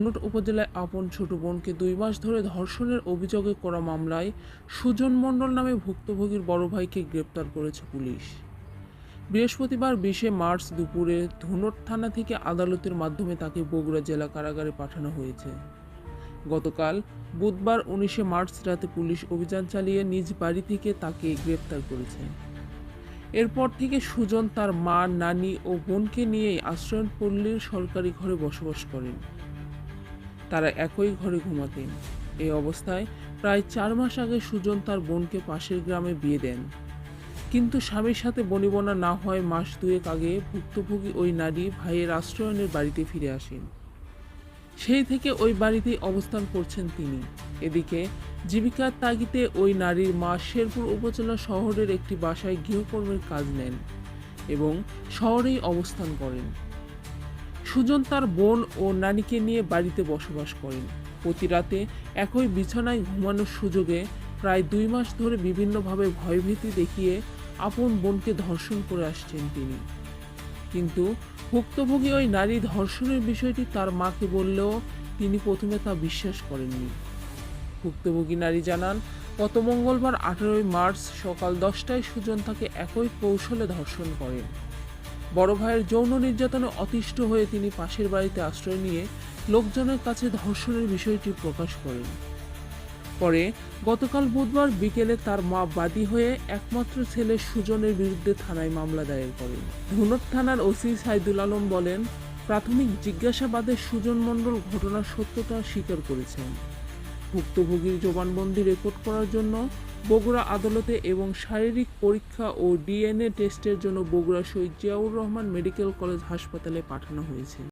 ধুনট উপজেলায় আপন ছোট বোনকে দুই মাস ধরে ধর্ষণের অভিযোগে করা মামলায় সুজন মণ্ডল নামে ভুক্তভোগীর বড় ভাইকে গ্রেপ্তার করেছে পুলিশ। বৃহস্পতিবার বিশে মার্চ দুপুরে ধুনট থানা থেকে আদালতের মাধ্যমে তাকে বগুড়া জেলা কারাগারে পাঠানো হয়েছে। গতকাল বুধবার উনিশে মার্চ রাতে পুলিশ অভিযান চালিয়ে নিজ বাড়ি থেকে তাকে গ্রেপ্তার করেছে। এরপর থেকে সুজন তার মা, নানি ও বোনকে নিয়েই আশ্রয়পল্লীর সরকারি ঘরে বসবাস করেন। তারা একই ঘরে ঘুমাতেন। এই অবস্থায় প্রায় চার মাস আগে সুজন তার বোনকে পাশের গ্রামে বিয়ে দেন। কিন্তু স্বামীর সাথে বনিবনা না হয় মাস দুয়েক আগে ভুক্তভোগী ওই নারী ভাইয়ের আশ্রয়নের বাড়িতে ফিরে আসেন। সেই থেকে ওই বাড়িতেই অবস্থান করছেন তিনি। এদিকে জীবিকার তাগিদে ওই নারীর মা শেরপুর উপজেলা শহরের একটি বাসায় গৃহকর্মের কাজ নেন এবং শহরেই অবস্থান করেন। সুজন তার বোন ও নানিকে নিয়ে বাড়িতে বসবাস করেন। প্রতি রাতে একই বিছানায় ঘুমানোর সুযোগে প্রায় দুই মাস ধরে বিভিন্নভাবে ভয়ভীতি দেখিয়ে আপন বোনকে ধর্ষণ করে আসছেন তিনি। কিন্তু ভুক্তভোগী ওই নারী ধর্ষণের বিষয়টি তার মাকে বললেও তিনি প্রথমে তা বিশ্বাস করেননি। ভুক্তভোগী নারী জানান, গত মঙ্গলবার আঠারোই মার্চ সকাল দশটায় সুজন তাকে একই কৌশলে ধর্ষণ করেন। বড় ভাইয়ের যৌন নির্যাতনে অতিষ্ঠ হয়ে তিনি পাশের বাড়িতে আশ্রয় নিয়ে লোকজনের কাছে ধর্ষণের বিষয়টি প্রকাশ করেন। পরে গতকাল বুধবার বিকেলে তার মা বাদী হয়ে একমাত্র ছেলে সুজনের বিরুদ্ধে থানায় মামলা দায়ের করেন। ধুনট থানার ওসি সাইদুল আলম বলেন, প্রাথমিক জিজ্ঞাসাবাদে সুজন মণ্ডল ঘটনার সত্যতা স্বীকার করেছেন। ভুক্তভোগীর জবানবন্দি রেকর্ড করার জন্য বগুড়া আদালতে এবং শারীরিক পরীক্ষা ও ডিএনএ টেস্টের জন্য বগুড়া শহীদ জিয়াউর রহমান মেডিকেল কলেজ হাসপাতালে পাঠানো হয়েছে।